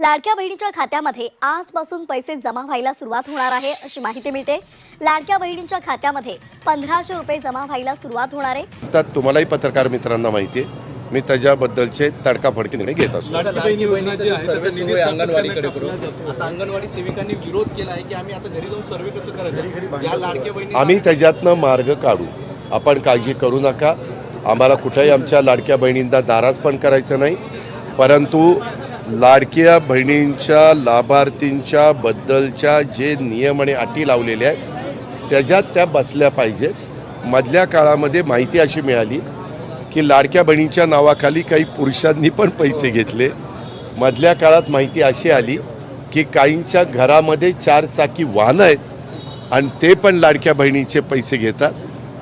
लाडक्या बहिणीच्या खात्यामध्ये आजपासून पैसे जमा व्हायला सुरुवात होणार आहे अशी माहिती मिळते. लाडक्या बहिणीच्या खात्यामध्ये पंधराशे रुपये जमा व्हायला सुरुवात होणार आहे. तर तुम्हालाही पत्रकार मित्रांना माहिती आहे. मी त्याच्याबद्दलचे तडकाफडकी निर्णय घेत असतो. लाडकी बहिणी योजना जी आहे त्याचा निधी अंगणवाडीकडे करून. आता अंगणवाडी सेविकांनी विरोध केला आहे की आम्ही आता घरी जाऊन सर्वे कसं करायचं? ज्या लाडक्या बहिणी आम्ही त्याच्यातनं मार्ग काढू. आपण काळजी करू नका. आम्हाला कुठेही आमच्या लाडक्या बहिणींना नाराज पण करायचं नाही. परंतु लाडक्या बहिणींच्या लाभार्थींच्या बद्दलच्या जे नियम आणि अटी लावलेल्या आहेत त्याच्यात त्या बसल्या पाहिजेत. मधल्या काळामध्ये माहिती अशी मिळाली की लाडक्या बहिणीच्या नावाखाली काही पुरुषांनी पण पैसे घेतले. मधल्या काळात माहिती अशी आली की काहींच्या घरामध्ये चार चाकी वाहनं आहेत आणि ते पण लाडक्या बहिणीचे पैसे घेतात.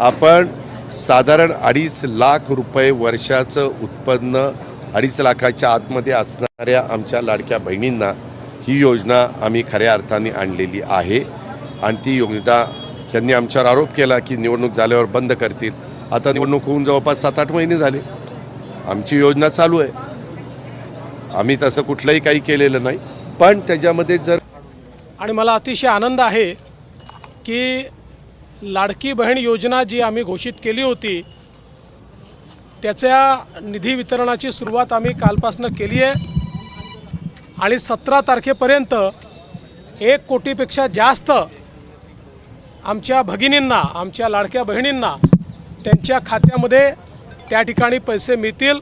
आपण साधारण अडीच लाख रुपये वर्षाचं उत्पन्न अडीच लाखाच्या आतमध्ये असणाऱ्या आमच्या लाडक्या बहिणींना ही योजना आम्ही खऱ्या अर्थाने आणलेली आहे. आणि ती योजना यांनी आमच्यावर आरोप केला की निवडणूक झाल्यावर बंद करतील. आता निवडणूक होऊन जवळपास सात आठ महिने झाले. आमची योजना चालू आहे. आम्ही तसं कुठलंही काही केलेलं नाही. पण त्याच्यामध्ये जर आणि मला अतिशय आनंद आहे की लाडकी बहीण योजना जी आम्ही घोषित केली होती त्याच्या निधी वितरणाची सुरुवात आम्ही कालपासून केली आहे. आणि सतरा तारखेपर्यंत एक कोटीपेक्षा जास्त आमच्या भगिनींना आमच्या लाडक्या बहिणींना त्यांच्या खात्यामध्ये त्या ठिकाणी पैसे मिळतील.